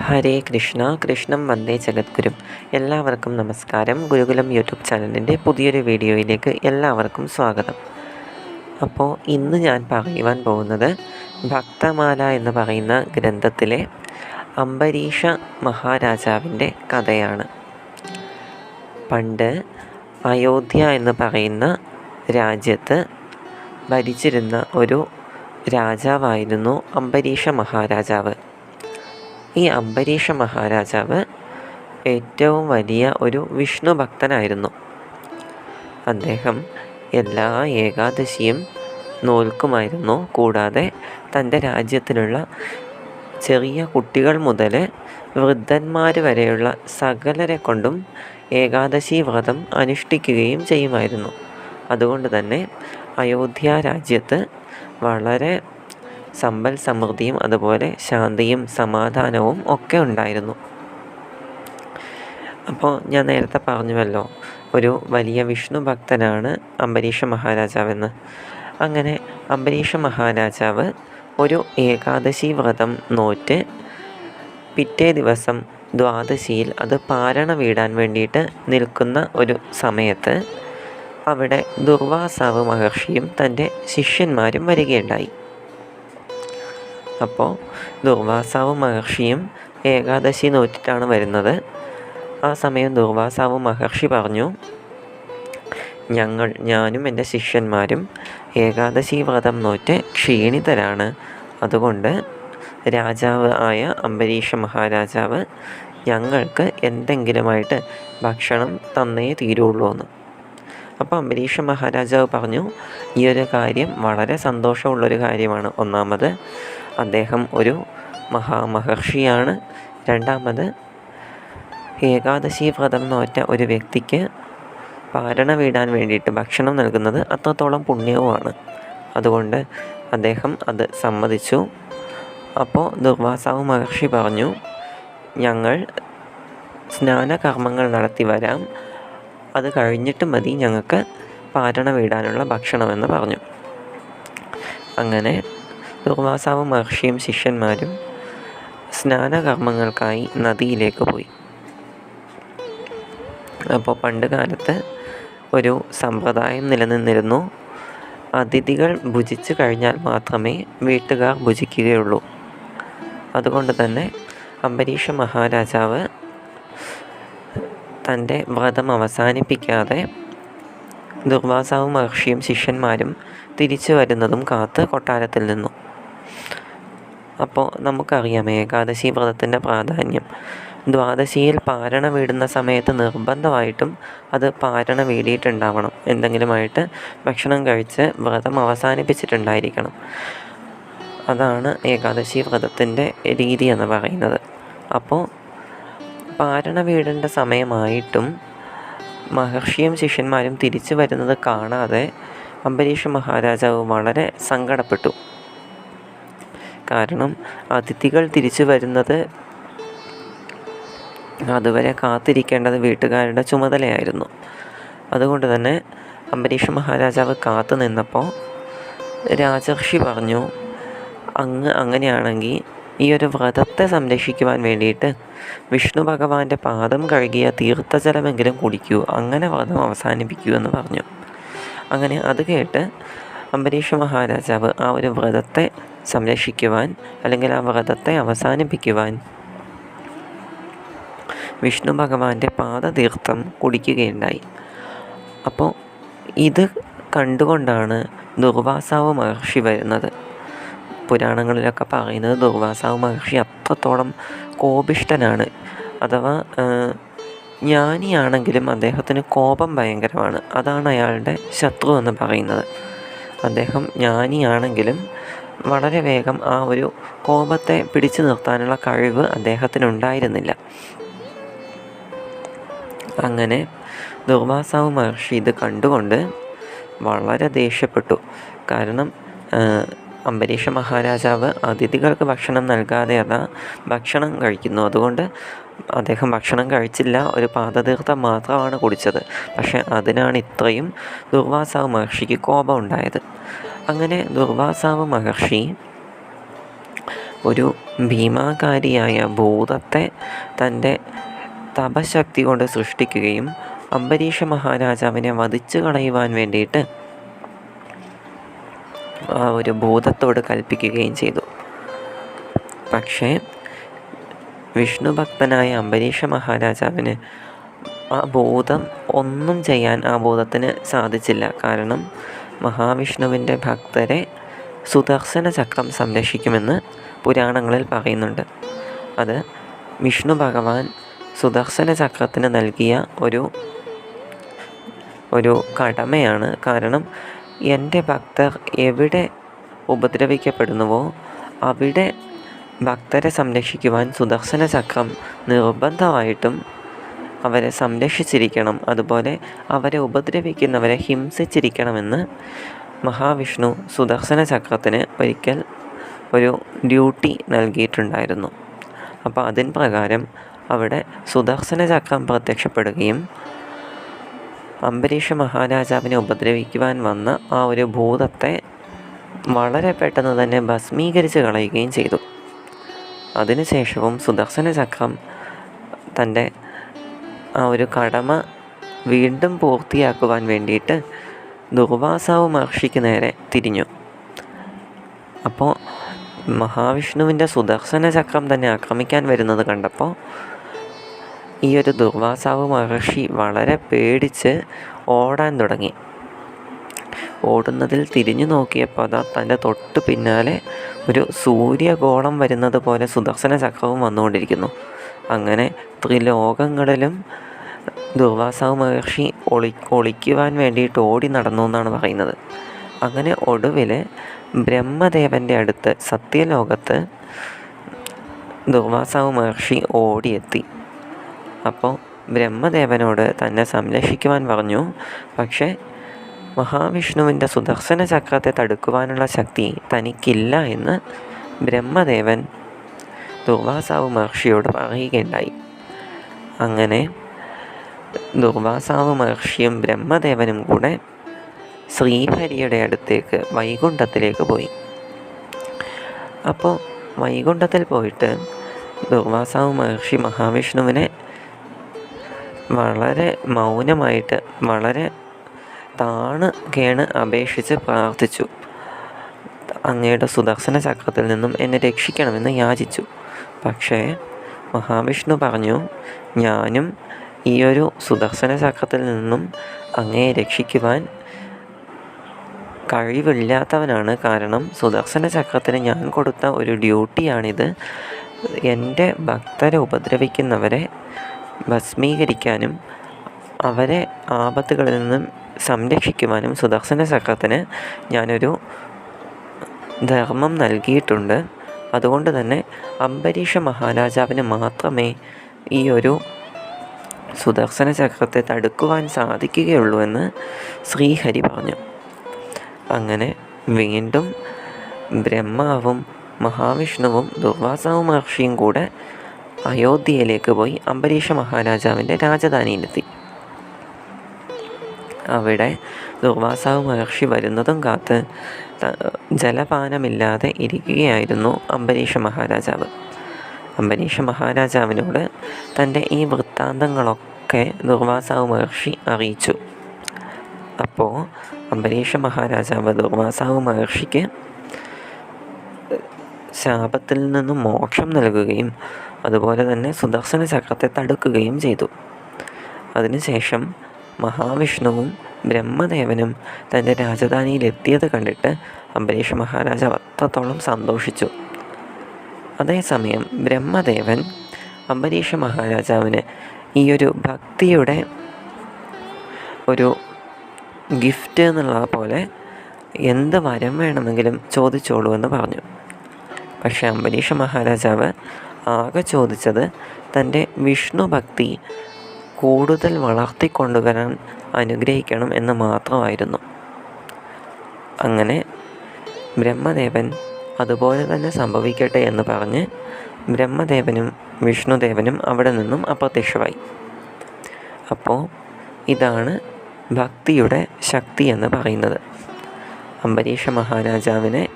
ഹരേ കൃഷ്ണ കൃഷ്ണം വന്ദേ ജഗദ്ഗുരും. എല്ലാവർക്കും നമസ്കാരം. ഗുരുകുലം യൂട്യൂബ് ചാനലിന്റെ പുതിയൊരു വീഡിയോയിലേക്ക് എല്ലാവർക്കും സ്വാഗതം. അപ്പോൾ ഇന്ന് ഞാൻ പറയുവാൻ പോകുന്നത് ഭക്തമാല എന്ന് പറയുന്ന ഗ്രന്ഥത്തിലെ അംബരീഷ മഹാരാജാവിന്റെ കഥയാണ്. പണ്ട് അയോധ്യ എന്ന് പറയുന്ന രാജ്യത്ത് ഭരിച്ചിരുന്ന ഒരു രാജാവായിരുന്നു അംബരീഷ മഹാരാജാവ്. ഈ അംബരീഷ മഹാരാജാവ് ഏറ്റവും വലിയ ഒരു വിഷ്ണു ഭക്തനായിരുന്നു. അദ്ദേഹം എല്ലാ ഏകാദശിയും നോൽക്കുമായിരുന്നു. കൂടാതെ തന്റെ രാജ്യത്തിലുള്ള ചെറിയ കുട്ടികൾ മുതൽ വൃദ്ധന്മാർ വരെയുള്ള സകലരെ കൊണ്ടും ഏകാദശി വ്രതം അനുഷ്ഠിക്കുകയും ചെയ്യുമായിരുന്നു. അതുകൊണ്ട് തന്നെ അയോധ്യ രാജ്യത്ത് വളരെ സമ്പൽ സമൃദ്ധിയും അതുപോലെ ശാന്തിയും സമാധാനവും ഒക്കെ ഉണ്ടായിരുന്നു. അപ്പോൾ ഞാൻ നേരത്തെ പറഞ്ഞുവല്ലോ ഒരു വലിയ വിഷ്ണു ഭക്തനാണ് അംബരീഷ മഹാരാജാവെന്ന്. അങ്ങനെ അംബരീഷ മഹാരാജാവ് ഒരു ഏകാദശി വ്രതം നോറ്റ് പിറ്റേ ദിവസം ദ്വാദശിയിൽ അത് പാരണ വീടാൻ വേണ്ടിയിട്ട് നിൽക്കുന്ന ഒരു സമയത്ത് അവിടെ ദുർവാസാവ് മഹർഷിയും തന്റെ ശിഷ്യന്മാരും വരികയുണ്ടായി. അപ്പോൾ ദുർവാസാവ് മഹർഷിയും ഏകാദശി നോറ്റിട്ടാണ് വരുന്നത്. ആ സമയം ദുർവാസാവ് മഹർഷി പറഞ്ഞു ഞങ്ങൾ ഞാനും എന്റെ ശിഷ്യന്മാരും ഏകാദശി വ്രതം നോറ്റ് ക്ഷീണിതരാണ്. അതുകൊണ്ട് രാജാവ് ആയ അംബരീഷ മഹാരാജാവ് ഞങ്ങൾക്ക് എന്തെങ്കിലുമായിട്ട് ഭക്ഷണം തന്നേ തീരുള്ളൂ എന്ന് അപ്പോൾ അംബരീഷ മഹാരാജാവ് പറഞ്ഞു ഈ ഒരു കാര്യം വളരെ സന്തോഷമുള്ളൊരു കാര്യമാണ്. ഒന്നാമത് അദ്ദേഹം ഒരു മഹാമഹർഷിയാണ്. രണ്ടാമത് ഏകാദശി വ്രതം നോറ്റ ഒരു വ്യക്തിക്ക് പാരണ വീടാൻ വേണ്ടിയിട്ട് ഭക്ഷണം നൽകുന്നത് അത്രത്തോളം പുണ്യവുമാണ്. അതുകൊണ്ട് അദ്ദേഹം അത് സമ്മതിച്ചു. അപ്പോൾ ദുർവാസാവ് മഹർഷി പറഞ്ഞു ഞങ്ങൾ സ്നാനകർമ്മങ്ങൾ നടത്തി വരാം. അത് കഴിഞ്ഞിട്ട് മതി. ഞങ്ങൾക്ക് പാരണ വീടാനുള്ള ഭക്ഷണമെന്ന് പറഞ്ഞു. അങ്ങനെ ദുർവാസാവ് മഹർഷിയും ശിഷ്യന്മാരും സ്നാനകർമ്മങ്ങൾക്കായി നദിയിലേക്ക് പോയി. അപ്പോൾ പണ്ട് കാലത്ത് ഒരു സമ്പ്രദായം നിലനിന്നിരുന്നു. അതിഥികൾ ഭുജിച്ചു കഴിഞ്ഞാൽ മാത്രമേ വീട്ടുകാർ ഭുജിക്കുകയുള്ളൂ. അതുകൊണ്ട് തന്നെ അംബരീഷ മഹാരാജാവ് തന്റെ വ്രതം അവസാനിപ്പിക്കാതെ ദുർവാസാവും മഹർഷിയും ശിഷ്യന്മാരും തിരിച്ചു വരുന്നതും കാത്ത് കൊട്ടാരത്തിൽ നിന്നു. അപ്പോൾ നമുക്കറിയാം ഏകാദശി വ്രതത്തിന്റെ പ്രാധാന്യം. ദ്വാദശിയിൽ പാരണ വീടുന്ന സമയത്ത് നിർബന്ധമായിട്ടും അത് പാരണ വീടിയിട്ടുണ്ടാവണം. എന്തെങ്കിലുമായിട്ട് ഭക്ഷണം കഴിച്ച് വ്രതം അവസാനിപ്പിച്ചിട്ടുണ്ടായിരിക്കണം. അതാണ് ഏകാദശി വ്രതത്തിന്റെ രീതി എന്ന് പറയുന്നത്. അപ്പോൾ പാരണ വീടേണ്ട സമയമായിട്ടും മഹർഷിയും ശിഷ്യന്മാരും തിരിച്ചു വരുന്നത് കാണാതെ അംബരീഷ മഹാരാജാവ് വളരെ സങ്കടപ്പെട്ടു. കാരണം അതിഥികൾ തിരിച്ചു വരുന്നത് അതുവരെ കാത്തിരിക്കേണ്ടത് വീട്ടുകാരുടെ ചുമതലയായിരുന്നു. അതുകൊണ്ട് തന്നെ അംബരീഷ മഹാരാജാവ് കാത്തു നിന്നപ്പോൾ രാജർഷി പറഞ്ഞു അങ്ങ് അങ്ങനെയാണെങ്കിൽ ഈ ഒരു വ്രതത്തെ സംരക്ഷിക്കുവാൻ വേണ്ടിയിട്ട് വിഷ്ണു ഭഗവാന്റെ പാദം കഴുകിയ തീർത്ഥജലമെങ്കിലും കുടിക്കൂ. അങ്ങനെ വ്രതം അവസാനിപ്പിക്കൂ എന്ന് പറഞ്ഞു. അങ്ങനെ അത് കേട്ട് അംബരീഷ് മഹാരാജാവ് ആ ഒരു വ്രതത്തെ സംരക്ഷിക്കുവാൻ അല്ലെങ്കിൽ ആ വ്രതത്തെ അവസാനിപ്പിക്കുവാൻ വിഷ്ണു ഭഗവാന്റെ പാദതീർത്ഥം കുടിക്കുകയുണ്ടായി. അപ്പോൾ ഇത് കണ്ടുകൊണ്ടാണ് ദുർവാസാവ് മഹർഷി വരുന്നത്. പുരാണങ്ങളിലൊക്കെ പറയുന്നത് ദുർവാസാവ് മഹർഷി അത്രത്തോളം കോപിഷ്ടനാണ് അഥവാ ജ്ഞാനിയാണെങ്കിലും അദ്ദേഹത്തിന് കോപം ഭയങ്കരമാണ്. അതാണ് അയാളുടെ ശത്രു എന്ന് പറയുന്നത്. അദ്ദേഹം ജ്ഞാനിയാണെങ്കിലും വളരെ വേഗം ആ ഒരു കോപത്തെ പിടിച്ചു നിർത്താനുള്ള കഴിവ് അദ്ദേഹത്തിനുണ്ടായിരുന്നില്ല. അങ്ങനെ ദുർവാസാവ് മഹർഷി ഇത് കണ്ടുകൊണ്ട് വളരെ ദേഷ്യപ്പെട്ടു. കാരണം അംബരീഷ മഹാരാജാവ് അതിഥികൾക്ക് ഭക്ഷണം നൽകാതെ അതാ ഭക്ഷണം കഴിക്കുന്നു. അതുകൊണ്ട് അദ്ദേഹം ഭക്ഷണം കഴിച്ചില്ല. ഒരു പാദതീർത്ഥം മാത്രമാണ് കുടിച്ചത്. പക്ഷേ അതിനാണ് ഇത്രയും ദുർവാസാവ് മഹർഷിക്ക് കോപം ഉണ്ടായത്. അങ്ങനെ ദുർവാസാവ് മഹർഷി ഒരു ഭീമാകാരിയായ ഭൂതത്തെ തന്റെ തപശക്തി കൊണ്ട് സൃഷ്ടിക്കുകയും അംബരീഷ മഹാരാജാവിനെ വധിച്ചു കളയുവാൻ വേണ്ടിയിട്ട് ഒരു ഭൂതത്തോട് കൽപ്പിക്കുകയും ചെയ്തു. പക്ഷേ വിഷ്ണു ഭക്തനായ അംബരീഷ മഹാരാജാവിന് ആ ഭൂതം ഒന്നും ചെയ്യാൻ ആ ഭൂതത്തിന് സാധിച്ചില്ല. കാരണം മഹാവിഷ്ണുവിന്റെ ഭക്തരെ സുദർശന ചക്രം സംരക്ഷിക്കുമെന്ന് പുരാണങ്ങളിൽ പറയുന്നുണ്ട്. അത് വിഷ്ണു ഭഗവാൻ സുദർശന ചക്രത്തിന് നൽകിയ ഒരു ഒരു കടമയാണ്. കാരണം എന്റെ ഭക്തർ എവിടെ ഉപദ്രവിക്കപ്പെടുന്നുവോ അവിടെ ഭക്തരെ സംരക്ഷിക്കുവാൻ സുദർശന ചക്രം നിർബന്ധമായിട്ടും അവരെ സംരക്ഷിച്ചിരിക്കണം. അതുപോലെ അവരെ ഉപദ്രവിക്കുന്നവരെ ഹിംസിച്ചിരിക്കണമെന്ന് മഹാവിഷ്ണു സുദർശന ചക്രത്തിന് ഒരിക്കൽ ഒരു ഡ്യൂട്ടി നൽകിയിട്ടുണ്ടായിരുന്നു. അപ്പോൾ അതിൻ പ്രകാരം അവിടെ സുദർശന ചക്രം പ്രത്യക്ഷപ്പെടുകയും അംബരീഷ മഹാരാജാവിനെ ഉപദ്രവിക്കുവാൻ വന്ന ആ ഒരു ഭൂതത്തെ വളരെ പെട്ടെന്ന് തന്നെ ഭസ്മീകരിച്ച് കളയുകയും ചെയ്തു. അതിനുശേഷവും സുദർശന ചക്രം തന്റെ ആ ഒരു കടമ വീണ്ടും പൂർത്തിയാക്കുവാൻ വേണ്ടിയിട്ട് ദുർവാസാവ് മഹർഷിക്ക് നേരെ തിരിഞ്ഞു. അപ്പോൾ മഹാവിഷ്ണുവിന്റെ സുദർശന ചക്രം തന്നെ ആക്രമിക്കാൻ വരുന്നത് കണ്ടപ്പോൾ ഈ ഒരു ദുർവാസാവ് മഹർഷി വളരെ പേടിച്ച് ഓടാൻ തുടങ്ങി. ഓടുന്നതിൽ തിരിഞ്ഞു നോക്കിയപ്പോൾ അതാ തന്റെ തൊട്ട് പിന്നാലെ ഒരു സൂര്യഗോളം വരുന്നത് പോലെ സുദർശന ചക്രവും വന്നുകൊണ്ടിരിക്കുന്നു. അങ്ങനെ ത്രിലോകങ്ങളിലും ദുർവാസാവ് മഹർഷി ഒളി ഒളിക്കുവാൻ വേണ്ടിയിട്ട് ഓടി നടന്നു എന്നാണ് പറയുന്നത്. അങ്ങനെ ഒടുവിൽ ബ്രഹ്മദേവന്റെ അടുത്ത് സത്യലോകത്ത് ദുർവാസാവ് മഹർഷി ഓടിയെത്തി. അപ്പോൾ ബ്രഹ്മദേവനോട് തന്നെ സംരക്ഷിക്കുവാൻ പറഞ്ഞു. പക്ഷേ മഹാവിഷ്ണുവിന്റെ സുദർശന ചക്രത്തെ തടുക്കുവാനുള്ള ശക്തി തനിക്കില്ല എന്ന് ബ്രഹ്മദേവൻ ദുർവാസാവ് മഹർഷിയോട് പറയുകയുണ്ടായി. അങ്ങനെ ദുർവാസാവ് മഹർഷിയും ബ്രഹ്മദേവനും കൂടെ ശ്രീഹരിയുടെ അടുത്തേക്ക് വൈകുണ്ഠത്തിലേക്ക് പോയി. അപ്പോൾ വൈകുണ്ഠത്തിൽ പോയിട്ട് ദുർവാസാവ് മഹർഷി മഹാവിഷ്ണുവിനെ വളരെ മൗനമായിട്ട് വളരെ താണ് കേണ് അപേക്ഷിച്ച് പ്രാർത്ഥിച്ചു. അങ്ങയുടെ സുദർശന ചക്രത്തിൽ നിന്നും എന്നെ രക്ഷിക്കണമെന്ന് യാചിച്ചു. പക്ഷേ മഹാവിഷ്ണു പറഞ്ഞു ഞാനും ഈ ഒരു സുദർശന ചക്രത്തിൽ നിന്നും അങ്ങയെ രക്ഷിക്കുവാൻ കഴിവില്ലാത്തവനാണ്. കാരണം സുദർശന ചക്രത്തിന് ഞാൻ കൊടുത്ത ഒരു ഡ്യൂട്ടിയാണിത്. എന്റെ ഭക്തരെ ഉപദ്രവിക്കുന്നവരെ ഭസ്മീകരിക്കാനും അവരെ ആപത്തുകളിൽ നിന്നും സംരക്ഷിക്കുവാനും സുദർശന ചക്രത്തിന് ഞാനൊരു ധർമ്മം നൽകിയിട്ടുണ്ട്. അതുകൊണ്ട് തന്നെ അംബരീഷ മഹാരാജാവിന് മാത്രമേ ഈ ഒരു സുദർശന ചക്രത്തെ തടുക്കുവാൻ സാധിക്കുകയുള്ളൂ എന്ന് ശ്രീഹരി പറഞ്ഞു. അങ്ങനെ വീണ്ടും ബ്രഹ്മാവും മഹാവിഷ്ണുവും ദുർവാസാവ് മഹർഷിയും കൂടെ അയോധ്യയിലേക്ക് പോയി അംബരീഷ മഹാരാജാവിന്റെ രാജധാനിയിലെത്തി. അവിടെ ദുർവാസാവ് മഹർഷി വരുന്നതും കാത്ത് ജലപാനമില്ലാതെ ഇരിക്കുകയായിരുന്നു അംബരീഷ മഹാരാജാവ്. അംബരീഷ മഹാരാജാവിനോട് തന്റെ ഈ വൃത്താന്തങ്ങളൊക്കെ ദുർവാസാവ് മഹർഷി അറിയിച്ചു. അപ്പോൾ അംബരീഷ മഹാരാജാവ് ദുർവാസാവ് മഹർഷിക്ക് ശാപത്തിൽ നിന്നും മോക്ഷം നൽകുകയും അതുപോലെ തന്നെ സുദർശന ചക്രത്തെ തടുക്കുകയും ചെയ്തു. അതിനുശേഷം മഹാവിഷ്ണുവും ബ്രഹ്മദേവനും തന്റെ രാജധാനിയിൽ എത്തിയത് കണ്ടിട്ട് അംബരീഷ് മഹാരാജാവ് അത്രത്തോളം സന്തോഷിച്ചു. അതേസമയം ബ്രഹ്മദേവൻ അംബരീഷ് മഹാരാജാവിന് ഈ ഒരു ഭക്തിയുടെ ഒരു ഗിഫ്റ്റ് എന്നുള്ള പോലെ എന്ത് വരം വേണമെങ്കിലും ചോദിച്ചോളൂ എന്ന് പറഞ്ഞു. പക്ഷേ അംബരീഷ മഹാരാജാവ് ആകെ ചോദിച്ചത് തന്റെ വിഷ്ണു ഭക്തി കൂടുതൽ വളർത്തിക്കൊണ്ടുവരാൻ അനുഗ്രഹിക്കണം എന്ന് മാത്രമായിരുന്നു. അങ്ങനെ ബ്രഹ്മദേവൻ അതുപോലെ തന്നെ സംഭവിക്കട്ടെ എന്ന് പറഞ്ഞ് ബ്രഹ്മദേവനും വിഷ്ണുദേവനും അവിടെ നിന്നും അപ്രത്യക്ഷമായി. അപ്പോൾ ഇതാണ് ഭക്തിയുടെ ശക്തി എന്ന് പറയുന്നത്. അംബരീഷ മഹാരാജാവിനെ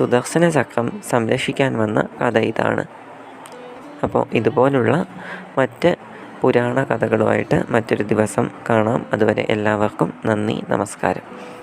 സുദർശന ചക്രം സംരക്ഷിക്കാൻ വന്ന കഥ ഇതാണ്. അപ്പോൾ ഇതുപോലുള്ള മറ്റ് പുരാണ കഥകളുമായിട്ട് മറ്റൊരു ദിവസം കാണാം. അതുവരെ എല്ലാവർക്കും നന്ദി നമസ്കാരം.